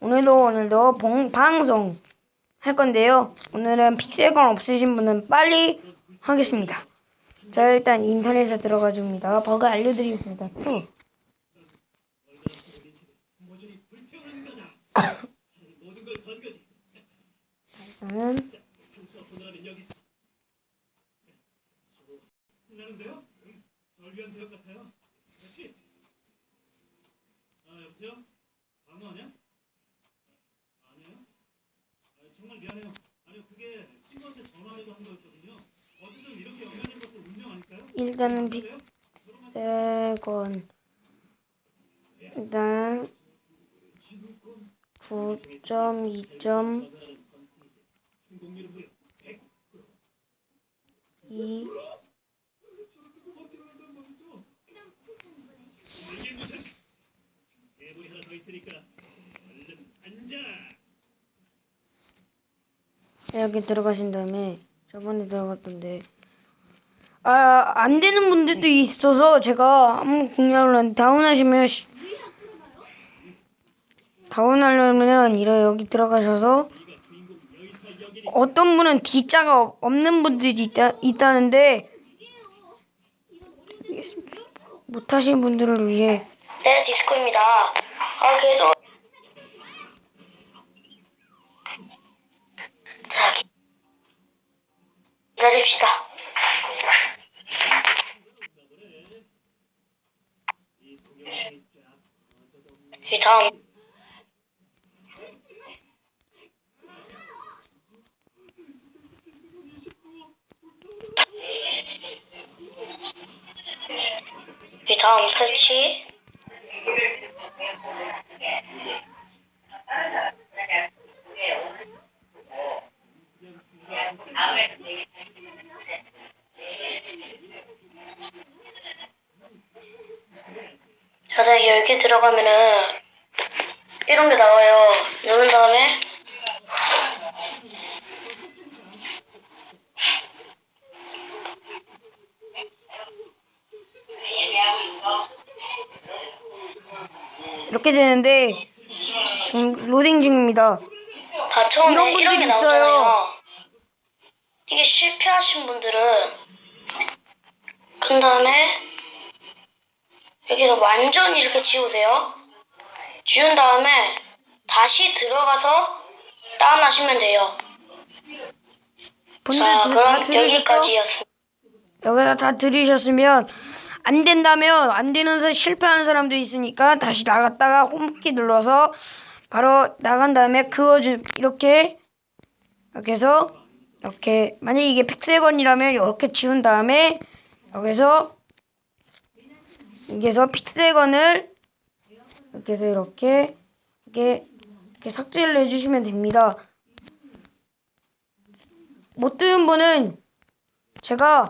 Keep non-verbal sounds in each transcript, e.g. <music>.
오늘도 오늘도 봉, 방송 할 건데요. 오늘은 픽셀건 없으신 분은 빨리 하겠습니다. 자 일단 인터넷에 들어가 줍니다. 버그 알려드리겠습니다. 투. 일단은? 아, 여보세요? 아니요. 아니요. 그게 친구한테 전화해서 한 거였거든요. 어쨌든 이렇게 연결된 것도 운명 아닐까요? 일단은 빅세건 일단 9.2점 2 이렇게 들어가신 다음에 저번에 들어갔던데 아 안 되는 분들도 있어서 제가 한번 공략을 한 다운하시면 시- 다운하려면 이래 여기 들어가셔서 어떤 분은 D자가 없- 없는 분들이 있다, 있다는데 못하신 분들을 위해 네, 디스코입니다. 아, 계속. 기다립시다. 이 다음. 이 다음 설치. 자세히 여기 들어가면은 이런 게 나와요. 누른 다음에 이렇게 되는데 로딩 중입니다. 다 처음에 이런 이런, 게 나오잖아요. 이게 실패하신 분들은 그 다음에 여기서 완전 이렇게 지우세요. 지운 다음에 다시 들어가서 다운하시면 돼요. 자, 다 그럼? 여기까지였습니다. 여기다 다 들으셨으면 안 된다면 안 되는 사 실패하는 사람도 있으니까 다시 나갔다가 홈키 눌러서 바로 나간 다음에 그어주 이렇게 이렇게 해서 이렇게 만약 이게 픽셀건이라면 이렇게 지운 다음에 여기서 여기서 픽셀건을 이렇게 해서 이렇게 이렇게, 이렇게 삭제를 해주시면 됩니다. 못 뜨는 분은 제가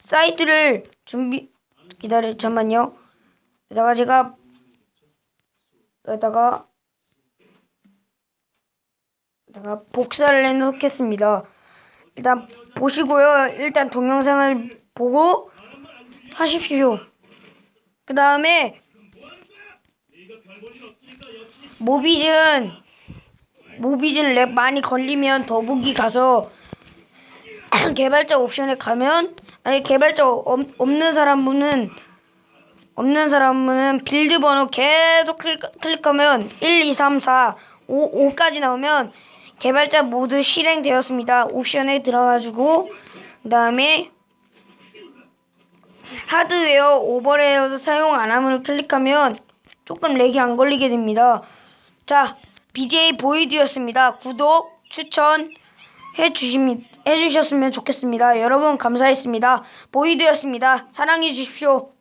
사이트를 준비 기다려 잠만요. 여기다가 제가 여기다가 여기다가 복사를 해놓겠습니다. 일단 보시고요. 일단 동영상을 보고 하십시오. 그 다음에 모비즌 모비즌 랩 많이 걸리면 더보기 가서 <clears throat> 개발자 옵션에 가면 아니 개발자 없, 없는 사람은 없는 사람은 빌드 번호 계속 클릭, 클릭하면 1, 2, 3, 4, 5, 5까지 나오면 개발자 모두 실행되었습니다. 옵션에 들어가지고 그 다음에 하드웨어 오버레이어 사용 안 하면 클릭하면 조금 렉이 안 걸리게 됩니다. 자, BJ 보이드였습니다. 구독, 추천 해주시면, 해주셨으면 좋겠습니다. 여러분 감사했습니다. 보이드였습니다. 사랑해 주십시오.